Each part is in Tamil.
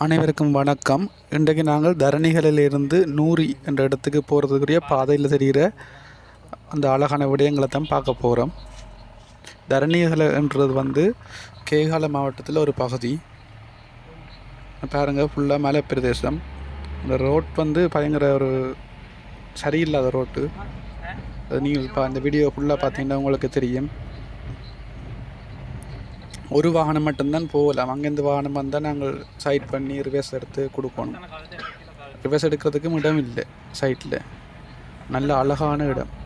அனைவருக்கும் வணக்கம். இன்றைக்கு நாங்கள் தரணிகளிலிருந்து நூறி என்ற இடத்துக்கு போகிறதுக்குரிய பாதையில் தெரிகிற அந்த அழகான விடயங்களை தான் பார்க்க போகிறோம் தரணிகளை என்றது வந்து கேகால மாவட்டத்தில் ஒரு பகுதி. பாருங்கள் ஃபுல்லாக மலை பிரதேசம் இந்த ரோட் வந்து பயங்கர ஒரு சரியில்லாத ரோட்டு அது நீங்கள் இப்போ அந்த வீடியோ ஃபுல்லாக பார்த்தீங்கன்னா உங்களுக்கு தெரியும். ஒரு வாகனம் மட்டும்தான் போகலாம். அங்கேருந்து வாகனம் வந்தால் நாங்கள் சைட் பண்ணி ரிவர்ஸ் எடுத்து கொடுக்கணும். ரிவர்ஸ் எடுக்கிறதுக்கும் இடம் இல்லை சைட்டில் நல்ல அழகான இடம்.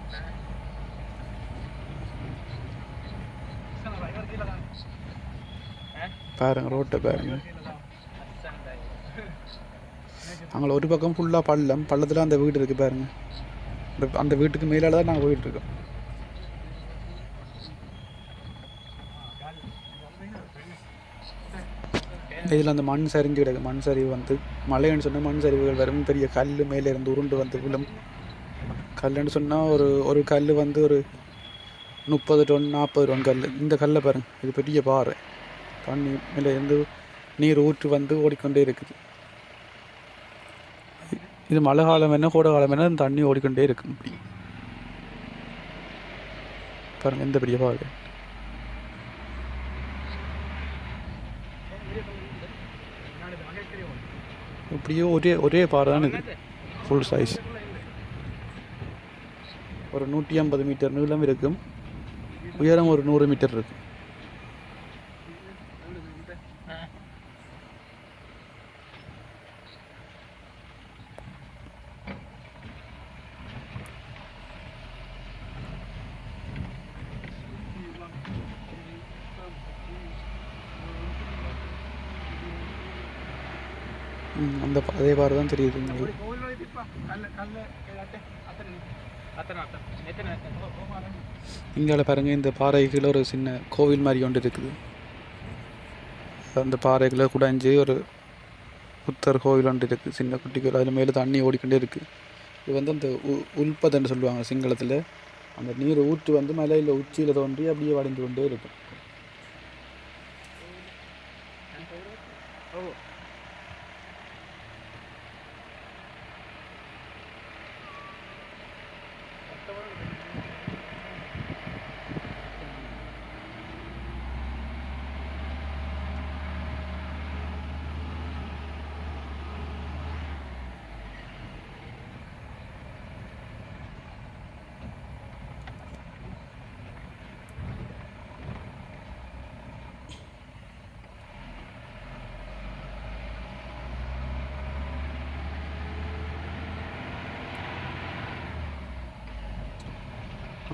பாருங்க ரோட்டை பாருங்க. அங்கே ஒரு பக்கம் ஃபுல்லாக பள்ளம். பள்ளத்தில் அந்த வீடு இருக்குது பாருங்க. அந்த- வீட்டுக்கு மேலால தான் நாங்கள் போயிட்டுருக்கோம் இருக்கோம் இதில் அந்த மண் சரிஞ்சு கிடக்கு. மண் சரிவு வந்து மழைன்னு சொன்னால் மண் சரிவுகள் வரும். பெரிய கல் மேலே இருந்து உருண்டு வந்து விழும். கல்லுன்னு சொன்னால் ஒரு ஒரு கல் வந்து ஒரு முப்பது டன் நாற்பது டன் கல். இந்த கல்லை பாருங்க. இது பெரிய பாறை. தண்ணி மேலே இருந்து நீர் ஊற்று வந்து ஓடிக்கொண்டே இருக்குது. இது மழை காலம் என்ன கோடை காலம் என்ன இந்த தண்ணி ஓடிக்கொண்டே இருக்கும். பாருங்கள் பாருங்க எந்த பெரிய பாறை. இப்படியே ஒரே ஒரே பாறை தான் இது. ஃபுல் சைஸ் ஒரு நூற்றி ஐம்பது மீட்டர் நீளம் இருக்கும். உயரம் ஒரு நூறு மீட்டர் இருக்கும். அந்த அதே பாறை தான் தெரியுது உங்களுக்கு இங்கால பாருங்க இந்த பாறைக்குள்ள ஒரு சின்ன கோவில் மாதிரி ஒன்று இருக்குது. அந்த பாறைக்குள்ள குடைஞ்சு ஒரு புத்தர் கோவில் ஒன்று இருக்குது சின்ன குட்டி கோவில். அதில் மேலே தண்ணி ஓடிக்கொண்டே இருக்குது இது வந்து அந்த உ உல்பதன்னு சொல்லுவாங்க சிங்களத்தில். அந்த நீர் ஊற்று வந்து மலையில் உச்சியில் தோன்றி அப்படியே வடிந்து கொண்டே இருக்கும்.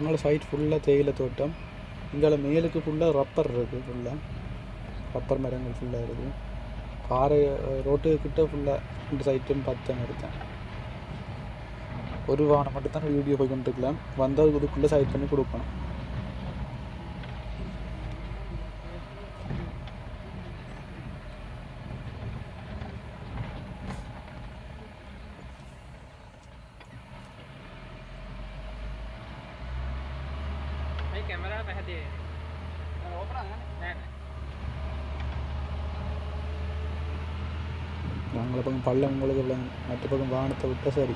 அதனால் சைட் ஃபுல்லாக தேயிலை தோட்டம். இங்கால மேலுக்கு ஃபுல்லாக ரப்பர் இருக்குது ஃபுல்லாக ரப்பர் மரங்கள் ஃபுல்லாக இருக்குது பாறை ரோட்டு கிட்டே ஃபுல்லாக ரெண்டு சைட்டும் பார்த்தேன் எடுத்தேன் ஒரு வாகனம் மட்டும் தான் வீடியோ போய் கொண்டிருக்கலாம் வந்தால் இதுக்குள்ளே சைட் பண்ணி கொடுக்கணும் కెమెరా మెహదీ உங்களை பக்கம் பள்ளம் உங்களுக்கு இல்லைங்க மற்ற பக்கம் வாகனத்தை விட்டால் சரி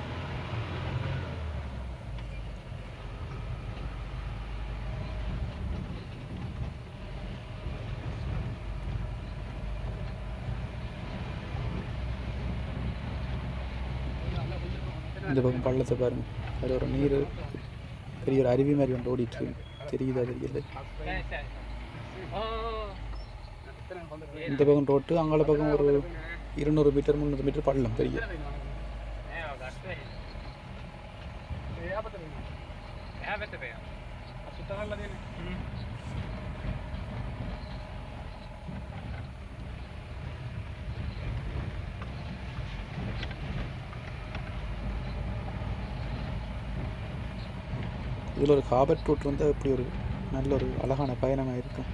இந்த பக்கம் பள்ளத்தை பாருங்கள் அதில் ஒரு நீர் பெரிய ஒரு அருவி மாதிரி ஒன்று ஓடிட்டுருக்கு தெரியுதா தெரியல. இந்த பக்கம் ரோட்டு அங்கால பக்கம் ஒரு இருநூறு மீட்டர் முந்நூறு மீட்டர் பள்ளம் பெரிய இதில் ஒரு ஹாபர் ரூட் வந்து இப்படி ஒரு நல்ல ஒரு அழகான பயணமாக இருக்கும்.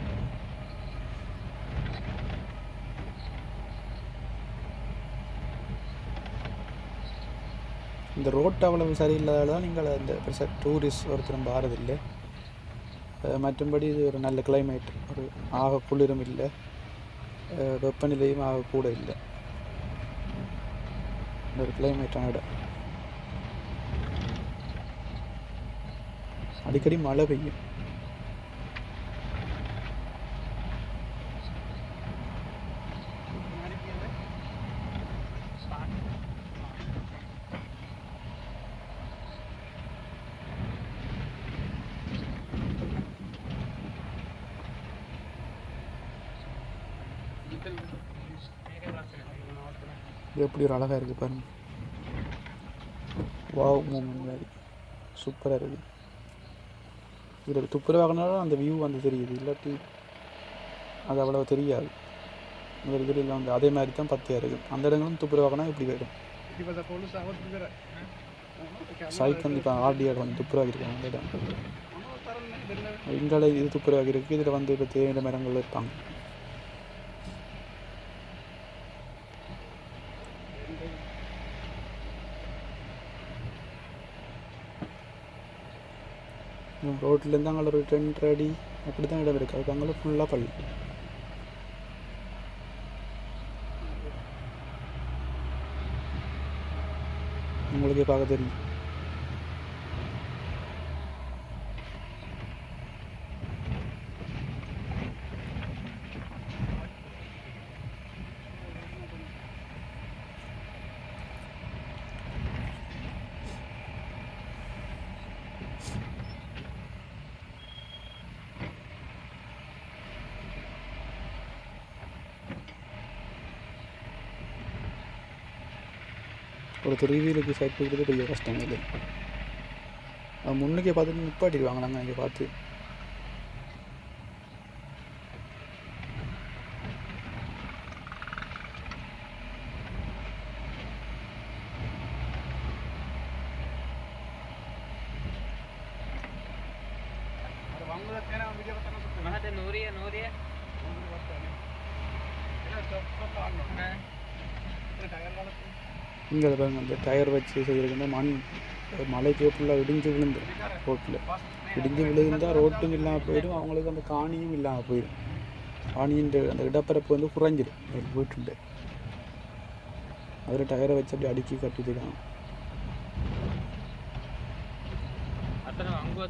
இந்த ரோட் அவ்வளவு சரியில்லாததால் தான் நீங்கள் இந்த பெருசாக டூரிஸ்ட் ஒருத்தரும் பாரதில்லை மற்றும்படி இது ஒரு நல்ல கிளைமேட் ஒரு ஆக குளிரும் இல்லை. வெப்பநிலையும் ஆக கூட இல்லை. இந்த ஒரு கிளைமேட்டான இடம். அடிக்கடி மழை பெய்யும். எப்படி ஒரு அழகாக இருக்குது பாருங்க. வாவ் மூமெண்ட் மாதிரி. சூப்பராக இருக்குது இதில் துப்புரவாகனாலும் அந்த வியூ வந்து தெரியுது. இல்லாட்டி அது அவ்வளோ தெரியாது. வேறு இதில் வந்து அதே மாதிரி தான் பத்தியாக இருக்குது அந்த இடங்களும் துப்புரவாகனா இப்படி வரும் சைக்கிள் இப்போ ஆர்டிஆர் வந்து துப்புரவாகிருக்காங்க அந்த இடம். எங்களை இது துப்புரவாகி இருக்குது இதில் வந்து இப்போ தேவையான மரங்கள் இருப்பாங்க ரோட்லேருந்து அங்கே ஒரு ரெண்டு அடி அப்படி தான் இடம் இருக்குது அதுக்கு அங்கே ஃபுல்லாக பள்ளி உங்களுக்கே பார்க்க தெரியும் ஒருத்தர் ரிவியூலுக்கு சைட் கொடுக்குறது பெரிய கஷ்டம் இது அவன் முன்னுக்கே பார்த்துட்டு நிப்பாட்டிடுவாங்க. நாங்கள் இங்கே பார்த்து. ನೂರಿಯ ನೂರಿಯ இங்கே பாருங்க அந்த டயர் வச்சு செய்கிறதுனா மண் மலைக்கே ஃபுல்லாக இடிஞ்சு விழுந்துடும் ரோட்டில் இடிஞ்சு விழுந்தால் ரோட்டும் இல்லாமல் போயிடும் அவங்களுக்கு அந்த காணியும் இல்லாமல் போயிடும். காணியின் அந்த இடப்பரப்பு வந்து குறைஞ்சிடும் வீட்டுண்டு. அதில் டயரை வச்சு அப்படி அடுக்கி கட்டிட்டுருக்காங்க அத்தனை அங்கே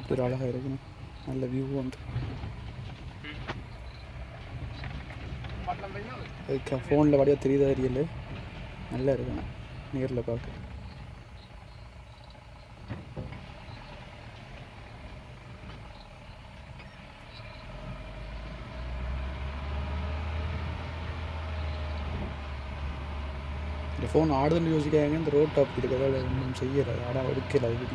பார்க்குறதுக்கு ஒரு அழகாக இருக்கணும். நல்ல வியூ வந்து அதுக்கு ஃபோனில் வடியாக தெரியுதா தெரியல. நல்லா இருக்கணும். நேரில் பார்க்க. இந்த ஃபோன் ஆடுதுன்னு யோசிக்காங்க இந்த ரோட் டாப் இருக்கிறதால ஒன்றும் செய்யலை. ஆடாக எடுக்கலை அது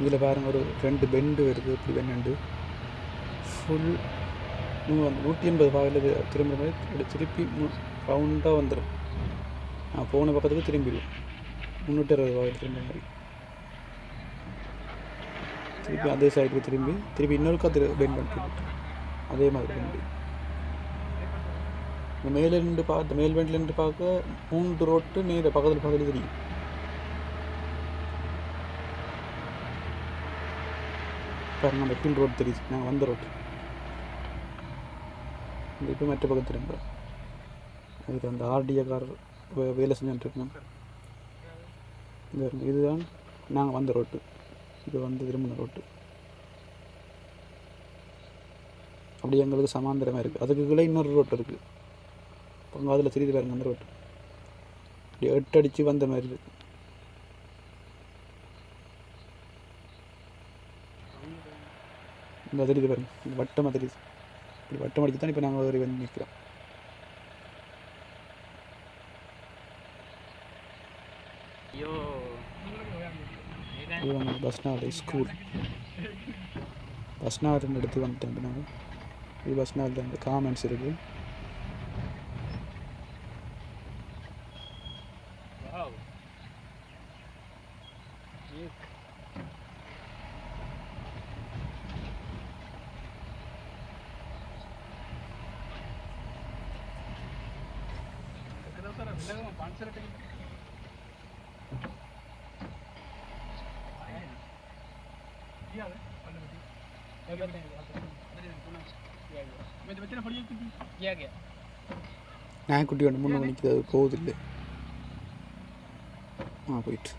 இதில் பாருங்க ஒரு ரெண்டு பெண்டு வருது இப்படி பெண்டு ஃபுல் நூற்றி எண்பது பாகையில் திரும்புகிற மாதிரி திருப்பி ரவுண்டாக வந்துடும் நான் போன பக்கத்துக்கு திரும்பிடுவோம் முந்நூற்றி அறுபது பாகையில் திரும்ப மாதிரி. திருப்பி அதே சைடுக்கு திரும்பி திருப்பி இன்னொருக்கா திரு பெண்ட் பண்ணிட்டு அதே மாதிரி பெண்டு இந்த மேலே நின்று பார்த்து மேல் பெண்டில் நின்று பார்க்க மூன்று ரோட்டு நேர பக்கத்தில் பக்கத்தில் தெரியும். பாருங்க அந்த ஹில் ரோடு தெரியுது. நாங்கள் வந்த ரோட்டு இந்த இப்போ மற்ற பக்கம் திரும்ப இது அந்த ஆர்டிஏ கார் வேலை செஞ்சுட்டு இது இதுதான் நாங்கள் வந்த ரோட்டு இது வந்து திரும்பின ரோட்டு அப்படி எங்களுக்கு சமாந்தரமாக இருக்குது அதுக்கு கீழே இன்னொரு ரோட்டு இருக்குது இப்போ அதில் தெரியுது பாருங்க அந்த ரோட்டு அப்படி எட்டு அடித்து வந்த மாதிரி இருக்குது இந்த தெரியுது பாருங்க. இந்த வட்டமாக தெரியுது இப்படி வட்டம் அடிச்சு தான் இப்போ நாங்கள் ஒரு வந்து நிற்கிறோம் ஐயோ. இது வந்து பஸ் நாள் ஸ்கூல் பஸ் நாள் எடுத்து வந்துட்டேன் நாங்கள் இது பஸ் நாள் தான் காமெண்ட்ஸ் இருக்குது வாவ் நான் குட்டி ஒன்று மூணு மணிக்கு அது போகுதில்லை ஆ போயிட்டு.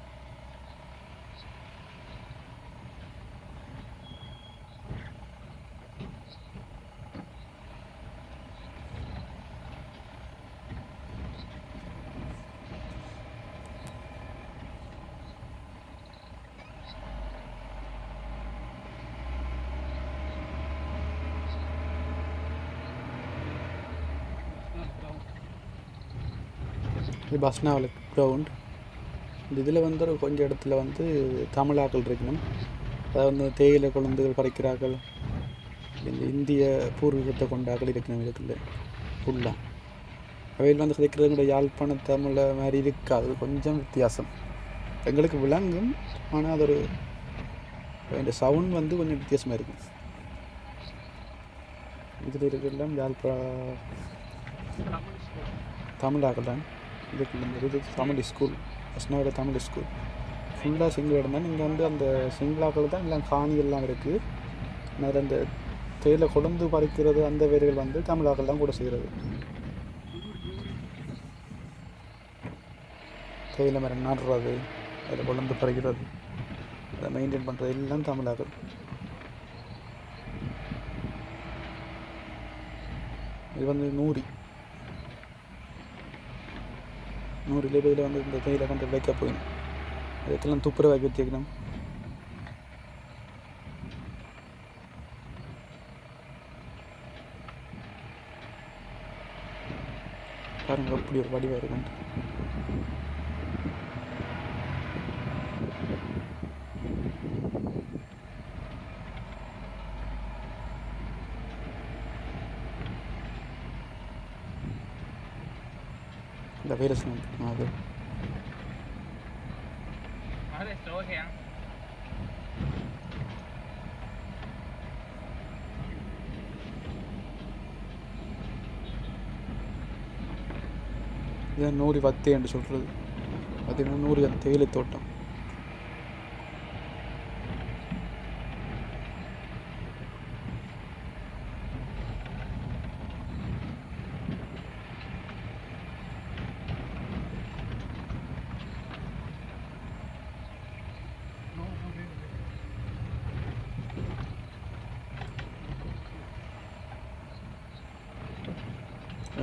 இது பஸ்னாவில் கிரவுண்ட் இந்த இதில் வந்து ஒரு கொஞ்சம் இடத்துல வந்து தமிழாக்கள் இருக்கணும். அதாவது வந்து தேயிலை குழந்தைகள் படைக்கிறார்கள் இந்த இந்திய பூர்வீகத்தை கொண்ட ஆக்கள் இருக்கணும் இடத்துல ஃபுல்லாக அவையில் வந்து கிடைக்கிறது யாழ்ப்பாண தமிழை மாதிரி இருக்காது கொஞ்சம் வித்தியாசம். எங்களுக்கு விளங்கும் ஆனால் அது ஒரு இந்த சவுண்ட் வந்து கொஞ்சம் வித்தியாசமாக இருக்கும் இதில் இருக்கிறதெல்லாம் யாழ்ப்பா தமிழாக்கள் தான். இதுக்கு இந்த இது தமிழ் ஸ்கூல் கிருஷ்ணாவோட தமிழ் ஸ்கூல் ஃபுல்லாக சிங்கிள் இடம் தான் இங்கே வந்து அந்த சிங்களாக்கள் தான் எல்லாம் காணிகள்லாம் இருக்குது நிறைய அந்த தேயிலை கொழுந்து பறிக்கிறது அந்த வேர்கள் வந்து தமிழாக்கள் தான் கூட செய்கிறது தேயிலை மரம் நடுறது அதில் கொழுந்து பறிக்கிறது அதை மெயின்டைன் பண்ணுறது எல்லாம் தமிழாக்கள். இது வந்து நூறி. நூறு இதில் வந்து இந்த தேயிலை வந்து வைக்க போயிடும் அதுக்கெல்லாம் துப்புரவாக்கி வச்சுக்கணும். பாருங்கள் அப்படி ஒரு வடிவாக இருக்கும் இந்த வைரஸ் அது இதான் நூறு வத்தை என்று சொல்கிறது பார்த்தீங்கன்னா நூறு தேயிலை தோட்டம்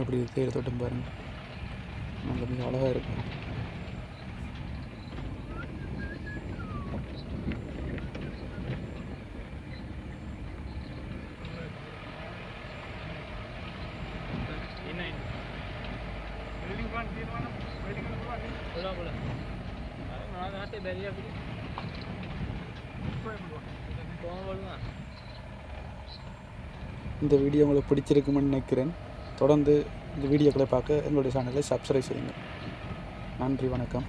அப்படி இருக்குது எடுத்துட்டும் பாருங்கள் நல்ல மிக அழகாக இருக்கும். இந்த வீடியோ உங்களுக்கு பிடிச்சிருக்குமென்னு நினைக்கிறேன். தொடர்ந்து இந்த வீடியோக்களை பார்க்க எங்களுடைய சேனலை சப்ஸ்கிரைப் செய்யுங்கள். நன்றி வணக்கம்.